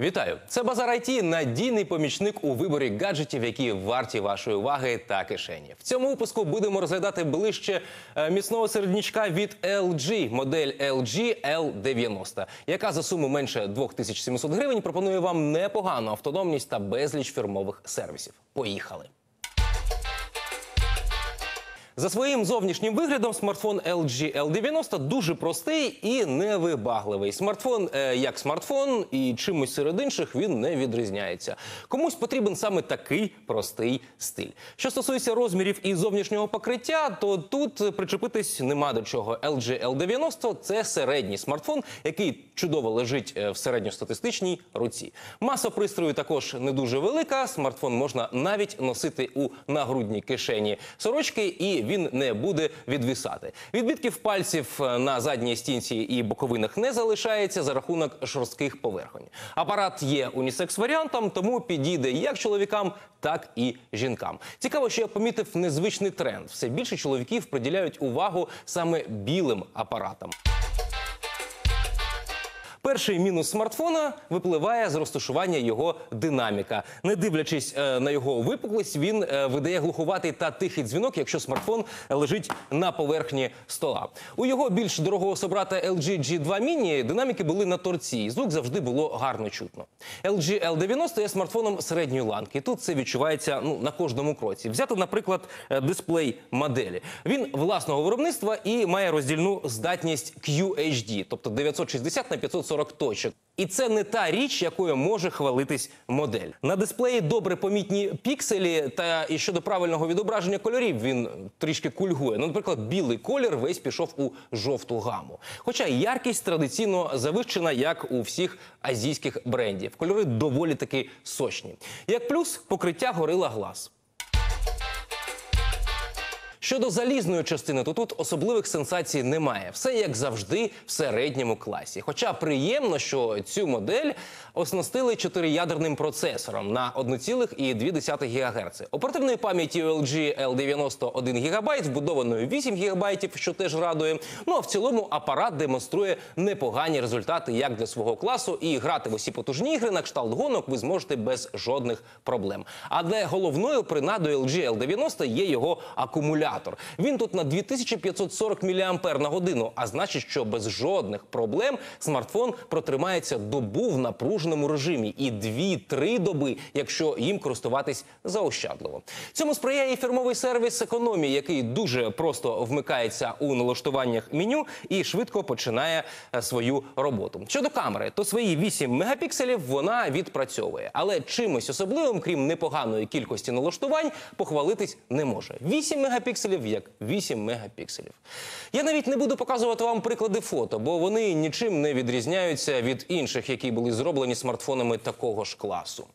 Вітаю! Це Базар IT – надійний помічник у виборі гаджетів, які варті вашої уваги та кишені. В цьому випуску будемо розглядати ближче е, міцного середнячка від LG, модель LG L90, яка за суму менше 2700 гривень пропонує вам непогану автономність та безліч фірмових сервісів. Поїхали! За своїм зовнішнім виглядом смартфон LG L90 дуже простий і невибагливий. Смартфон е, як смартфон, і чимось серед інших він не відрізняється. Комусь потрібен саме такий простий стиль. Що стосується розмірів і зовнішнього покриття, то тут причепитись нема до чого. LG L90 – це середній смартфон, який чудово лежить е, в середньостатистичній руці. Маса пристрою також не дуже велика. Смартфон можна навіть носити у нагрудній кишені сорочки, і він не буде відвисати. Відбитків пальців е, на задній стінці і боковинах не залишається за рахунок шорстких поверхонь. Апарат є унісекс варіантом, тому підійде як чоловікам, так і жінкам. Цікаво, що я помітив незвичний тренд. Все більше чоловіків приділяють увагу саме білим апаратам. Перший мінус смартфона випливає з розташування його динаміка. Не дивлячись е, на його випуклість, він е, видає глухуватий та тихий дзвінок, якщо смартфон лежить на поверхні стола. У його більш дорогого собрата LG G2 Mini динаміки були на торці, і звук завжди було гарно чутно. LG L90 є смартфоном середньої ланки. Тут це відчувається ну, на кожному кроці. Взяти, наприклад, е, дисплей моделі. Він власного виробництва і має роздільну здатність QHD, тобто 960 на 540 точок. І це не та річ, якою може хвалитись модель. На дисплеї добре помітні пікселі, та і щодо правильного відображення кольорів він трішки кульгує. Ну, наприклад, білий колір весь пішов у жовту гаму. Хоча яркість традиційно завищена, як у всіх азійських брендів. Кольори доволі таки сочні. Як плюс покриття горила глаз. Щодо залізної частини, то тут особливих сенсацій немає. Все як завжди в середньому класі. Хоча приємно, що цю модель оснастили чотириядерним процесором на 1,2 ГГц. Оперативної пам'яті LG L90 1 ГБ, вбудованою 8 ГБ, що теж радує. Ну а в цілому апарат демонструє непогані результати як для свого класу, і грати в усі потужні ігри на кшталт гонок ви зможете без жодних проблем. Але головною принадою LG L90 є його акумулятор. Він тут на 2540 мА на годину, а значить, що без жодних проблем смартфон протримається добу в напруженому режимі і 2-3 доби, якщо їм користуватись заощадливо. Цьому сприяє і фірмовий сервіс економії, який дуже просто вмикається у налаштуваннях меню і швидко починає е, свою роботу. Щодо камери, то свої 8 мегапікселів вона відпрацьовує, але чимось особливим, крім непоганої кількості налаштувань, похвалитись не може. 8 мегапікселів як 8 мегапікселів. Я навіть не буду показувати вам приклади фото, бо вони нічим не відрізняються від інших, які були зроблені смартфонами такого ж класу.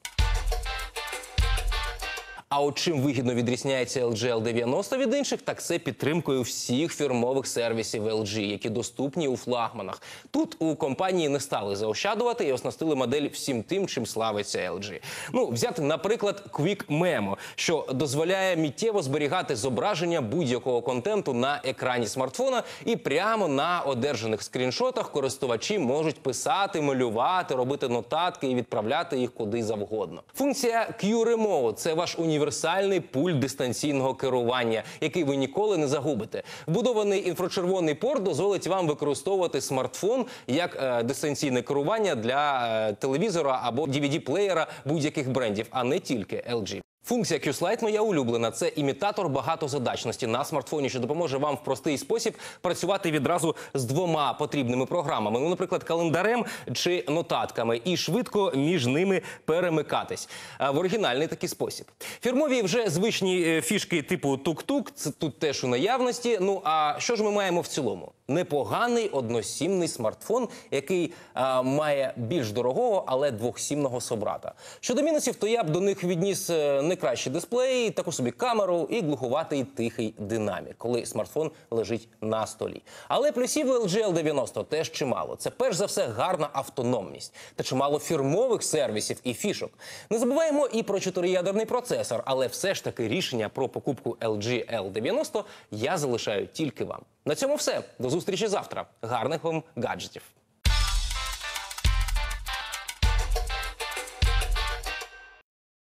А от чим вигідно відрізняється LG L90 від інших, так це підтримкою всіх фірмових сервісів LG, які доступні у флагманах. Тут у компанії не стали заощаджувати і оснастили модель всім тим, чим славиться LG. Ну, взяти, наприклад, Quick Memo, що дозволяє миттєво зберігати зображення будь-якого контенту на екрані смартфона, і прямо на одержаних скріншотах користувачі можуть писати, малювати, робити нотатки і відправляти їх куди завгодно. Функція Q-Remote – це ваш універсальний пульт дистанційного керування, який ви ніколи не загубите. Вбудований інфрачервоний порт дозволить вам використовувати смартфон як е, дистанційне керування для е, телевізора або DVD-плеєра будь-яких брендів, а не тільки LG. Функція Q-Slide моя улюблена. Це імітатор багатозадачності на смартфоні, що допоможе вам в простий спосіб працювати відразу з двома потрібними програмами. Ну, наприклад, календарем чи нотатками, і швидко між ними перемикатись в оригінальний такий спосіб. Фірмові вже звичні е, фішки типу тук-тук. Це тут теж у наявності. Ну а що ж ми маємо в цілому? Непоганий односімний смартфон, який а, має більш дорогого, але двохсімного собрата. Щодо мінусів, то я б до них відніс е, не кращий дисплей, таку собі камеру і глухуватий тихий динамік, коли смартфон лежить на столі. Але плюсів у LG L90 теж чимало. Це перш за все гарна автономність та чимало фірмових сервісів і фішок. Не забуваємо і про чотириядерний процесор, але все ж таки рішення про покупку LG L90 я залишаю тільки вам. На цьому все. До зустрічі завтра. Гарних вам гаджетів.